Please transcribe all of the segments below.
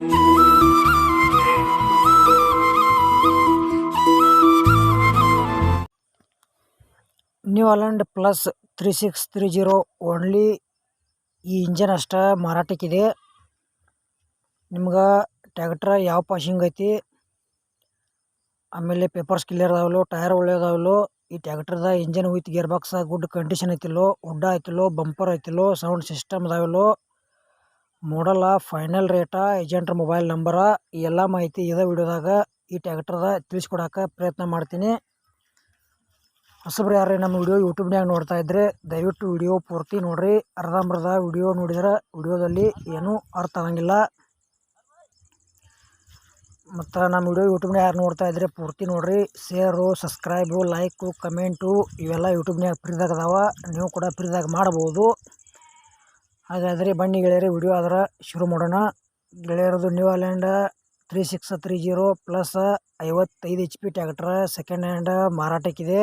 New Holland plus three six three zero only ಈ engine ಅಷ್ಟೇ ಮಾರಾಟಕ್ಕಿದೆ. ನಿಮ್ಗೆ ಟ್ಯಾಕ್ಟ್ರ ಯಾವ ಪಾಶಿಂಗ್ ಐತಿ? ಆಮೇಲೆ ಪೇಪರ್ಸ್ ಕ್ಲಿಯರ್ ಅದಾವಲ್ಲೋ ಟೈರ್ ಒಳ್ಳೆಯದಾವಲ್ಲೋ, ಈ ಟ್ಯಾಕ್ಟ್ರದ engine with gear box good condition ಐತಿಲ್ಲೋ, ಉಡ್ಡ ಐತಿಲ್ಲೋ ಬಂಪರ್ ಐತಿಲ್ಲೋ ಸೌಂಡ್ ಸಿಸ್ಟಮ್ ಅದಾವಲ್ಲೋ ಮಾಡಲ್ಲ ಫೈನಲ್ ರೇಟ ಏಜೆಂಟ್ರ ಮೊಬೈಲ್ ನಂಬರ ಎಲ್ಲ ಮಾಹಿತಿ ಇದ ವಿಡಿಯೋದಾಗ ಈ ಟ್ಯಾಕ್ಟ್ರದ ತಿಳಿಸ್ಕೊಡಕ್ಕ ಪ್ರಯತ್ನ ಮಾಡ್ತೀನಿ. ಹೊಸಬ್ರು ಯಾರೇ ನಮ್ಮ ವಿಡಿಯೋ ಯೂಟ್ಯೂಬ್ನಾಗ ನೋಡ್ತಾ ಇದ್ರೆ, ದಯವಿಟ್ಟು ವಿಡಿಯೋ ಪೂರ್ತಿ ನೋಡ್ರಿ. ಅರ್ಧಂಬರ್ಧ ವಿಡಿಯೋ ನೋಡಿದ್ರೆ ವಿಡಿಯೋದಲ್ಲಿ ಏನೂ ಅರ್ಥ ಆಗಂಗಿಲ್ಲ. ಮತ್ತು ನಮ್ಮ ವಿಡಿಯೋ ಯೂಟ್ಯೂಬ್ನಾಗ ಯಾರು ನೋಡ್ತಾ ಇದ್ರೆ ಪೂರ್ತಿ ನೋಡ್ರಿ. ಶೇರು ಸಬ್ಸ್ಕ್ರೈಬು ಲೈಕು ಕಮೆಂಟು ಇವೆಲ್ಲ ಯೂಟ್ಯೂಬ್ನಾಗ ಫ್ರೀದಾಗ ಅದಾವ. ನೀವು ಕೂಡ ಫ್ರೀದಾಗ ಮಾಡ್ಬೋದು. ಹಾಗಾದರೆ ಬನ್ನಿ ಗೆಳೆಯರೇ, ವಿಡಿಯೋ ಅದರ ಶುರು ಮಾಡೋಣ. ಗೆಳೆಯರದು New Holland three six three zero plus ಐವತ್ತೈದು H P tractor second hand ಮಾರಾಟಕ್ಕಿದೆ.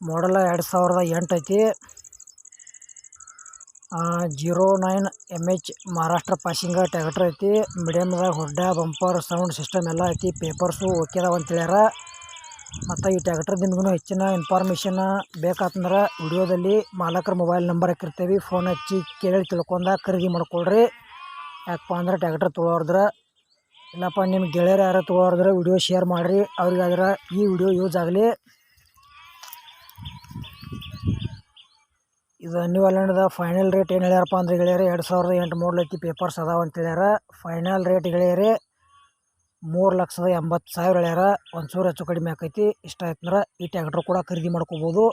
ಮಾಡಲ್ಲ ಎರಡು ಸಾವಿರದ ಎಂಟು ಐತಿ. Zero nine M H Maharashtra ಪಾಸಿಂಗ tractor ಐತಿ. ಮೀಡಿಯಮ್ದಾಗ ಹುಡ್ಡ ಬಂಪರ್ ಸೌಂಡ್ ಸಿಸ್ಟಮ್ ಎಲ್ಲ ಐತಿ. ಪೇಪರ್ಸು ಓಕೆ ಅದಾವ ಅಂತ ಹೇಳ್ಯಾರ. ಮತ್ತು ಈ ಟ್ಯಾಕ್ಟ್ರ್ ನಿಮಗೂ ಹೆಚ್ಚಿನ ಇನ್ಫಾರ್ಮೇಷನ್ ಬೇಕಾತಂದ್ರೆ ವಿಡಿಯೋದಲ್ಲಿ ಮಾಲಕರ ಮೊಬೈಲ್ ನಂಬರ್ ಹಾಕಿರ್ತೀವಿ. ಫೋನ್ ಹಚ್ಚಿ ಕೇಳಿ ತಿಳ್ಕೊಂಡ ಖರೀದಿ ಮಾಡ್ಕೊಳ್ರಿ. ಯಾಕಪ್ಪ ಅಂದ್ರೆ ಟ್ಯಾಕ್ಟ್ರ್ ತೊಗೊಳೋದ್ರ ಇಲ್ಲಪ್ಪ ನಿಮ್ಮ ಗೆಳೆಯರು ಯಾರು ತೊಗೊಳೋದ್ರೆ ವಿಡಿಯೋ ಶೇರ್ ಮಾಡಿರಿ. ಅವ್ರಿಗಾದ್ರೆ ಈ ವಿಡಿಯೋ ಯೂಸ್ ಆಗಲಿ. ಇದು ನ್ಯೂ ಹಾಲೆಂಡ್ದ ಫೈನಲ್ ರೇಟ್ ಏನು ಹೇಳ್ಯಾರಪ್ಪ ಅಂದ್ರೆ ಗೆಳೆಯರೆ, ಎರಡು ಸಾವಿರದ ಎಂಟು ಮೂರು ಐತಿ ಪೇಪರ್ಸ್ ಅದಾವ ಅಂತ ಹೇಳ್ಯಾರ ಫೈನಲ್ ರೇಟ್ ಗೆಳೆಯರೆ ಮೂರು ಲಕ್ಷದ ಎಂಬತ್ತು ಸಾವಿರ ಹೇಳ್ಯಾರ. ಒಂಚೂರು ಹೆಚ್ಚು ಕಡಿಮೆ ಆಕೈತಿ. ಇಷ್ಟ ಆಯ್ತಂದ್ರೆ ಈ ಟ್ರ್ಯಾಕ್ಟರ್ ಕೂಡ ಖರೀದಿ ಮಾಡ್ಕೋಬೋದು.